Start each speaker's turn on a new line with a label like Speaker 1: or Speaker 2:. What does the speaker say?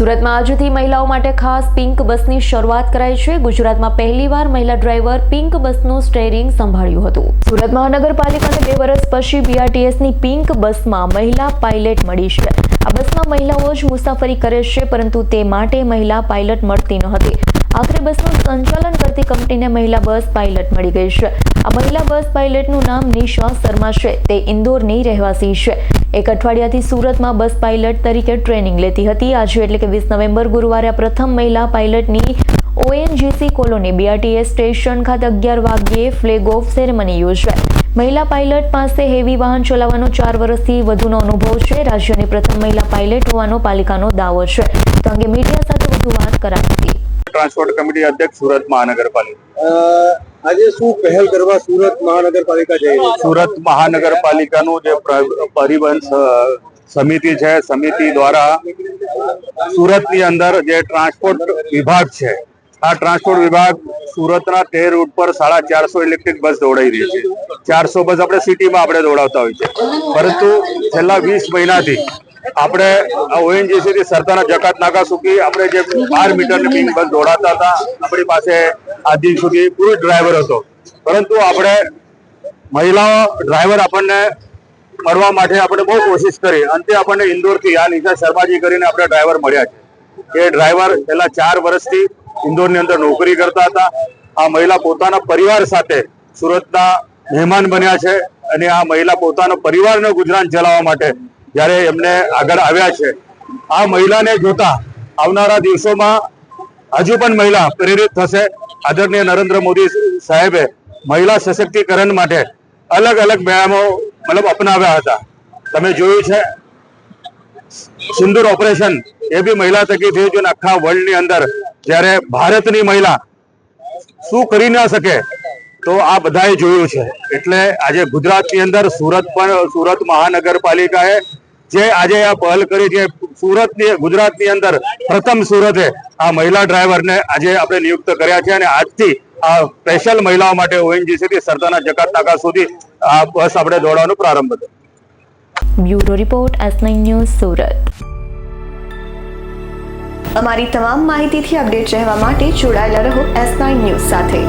Speaker 1: સુરતમાં આજથી મહિલાઓ માટે ખાસ પિંક બસની શરૂઆત કરાઈ છે. ગુજરાતમાં પહેલીવાર મહિલા ડ્રાઈવર પિંક બસનું સ્ટેરિંગ સંભાળ્યું હતું. સુરત મહાનગરપાલિકાને બે વર્ષ પછી બીઆરટીએસની પિંક બસમાં મહિલા પાયલટ મળી છે. આ બસમાં મહિલાઓ જ મુસાફરી કરે છે, પરંતુ તે માટે મહિલા પાયલટ મળતી ન હતી. આખરે બસનું સંચાલન કરતી કંપનીને મહિલા બસ પાયલટ મળી ગઈ છે. આ મહિલા બસ પાયલટનું નામ નિશા શર્મા છે. તે ઇન્દોરની રહેવાસી છે. એક અઠવાડિયાથી સુરતમાં બસ પાયલટ તરીકે ટ્રેનિંગ લેતી હતી. આજે એટલે કે વીસ નવેમ્બર ગુરુવારે પ્રથમ મહિલા પાયલટની ઓએનજીસી કોલોની બીઆરટીએસ સ્ટેશન ખાતે અગિયાર વાગ્યે ફ્લેગ ઓફ સેરેમની યોજાઈ મહિલા પાયલટ પાસે હેવી વાહન ચલાવવાનો ચાર વર્ષથી વધુનો અનુભવ છે. રાજ્યની પ્રથમ મહિલા પાયલટ હોવાનો પાલિકાનો દાવો છે. તો અંગે મીડિયા સાથે વધુ વાત કરાઈ હતી.
Speaker 2: ટ્રાન્સપોર્ટ કમિટી અધ્યક્ષ સુરત મહાનગરપાલિકા.
Speaker 3: આજે શું પહેલ કરવા સુરત મહાનગરપાલિકા જઈ
Speaker 2: સુરત મહાનગરપાલિકાનું જે પરિવહન સમિતિ છે સમિતિ દ્વારા સુરતની અંદર જે ટ્રાન્સપોર્ટ વિભાગ છે આ ટ્રાન્સપોર્ટ વિભાગ સુરતના તેર રૂટ પર સાડા ચારસો ઇલેક્ટ્રિક બસ દોડાઈ રહી છે. ચારસો બસ આપણે સિટીમાં આપણે દોડાવતા હોય છે. પરંતુ છેલ્લા વીસ મહિનાથી આપણે ઓએનજીસીથી ઓએનજીસી સરદારના જકાત નાકા સુધી આપણે જે બાર મીટરની પિંક બંધ દોડાતા હતા, આપણી પાસે આજ સુધી પુરુષ ડ્રાઈવર હતો. પરંતુ આપણે મહિલાઓ, ડ્રાઈવર આપણને મળવા માટે આપણે બહુ કોશિશ કરી. અંતે આપણને ઇન્દોરથી આ નિશા શર્માજી કરીને આપણે ડ્રાઈવર મળ્યા છે. એ ડ્રાઈવર છેલ્લા ચાર વર્ષથી ઇન્દોરની અંદર નોકરી કરતા હતા. આ મહિલા પોતાના પરિવાર સાથે સુરતના મહેમાન બન્યા છે અને આ મહિલા પોતાનો પરિવારનો ગુજરાન ચલાવવા માટે જ્યારે એમને આગળ આવ્યા છે. આ મહિલાને જોતા આવનારા દિવસોમાં હજુ પણ મહિલા પ્રેરિત થશે. આદરણીય નરેન્દ્ર મોદી સાહેબે મહિલા સશક્તિકરણ માટે અલગ અલગ વ્યાયામો મતલબ અપનાવ્યા હતા. તમે જોયું છે, સિંદૂર ઓપરેશન એ બી મહિલા થકી થયું છે આખા વર્લ્ડની અંદર જ્યારે ભારતની મહિલા શું કરી ના શકે તો આ બધાએ જોયું છે. એટલે આજે ગુજરાતની અંદર સુરત પણ સુરત મહાનગરપાલિકાએ જે આજે આ પહેલ કરી છે સુરતની ગુજરાતની અંદર પ્રથમ સુરતે આ મહિલા ડ્રાઈવરને આજે આપણે નિયુક્ત કર્યા છે અને આજથી આ સ્પેશિયલ મહિલાઓ માટે ઓએનજીસી થી સરદારના જકાત નાકા સુધી આ બસ આપણે દોડવાનો પ્રારંભ થયો
Speaker 1: bureau report S news Surat. અમારી તમામ માહિતીથી અપડેટ રહેવા માટે જોડાયેલા રહો એસ ન્યૂઝ સાથે.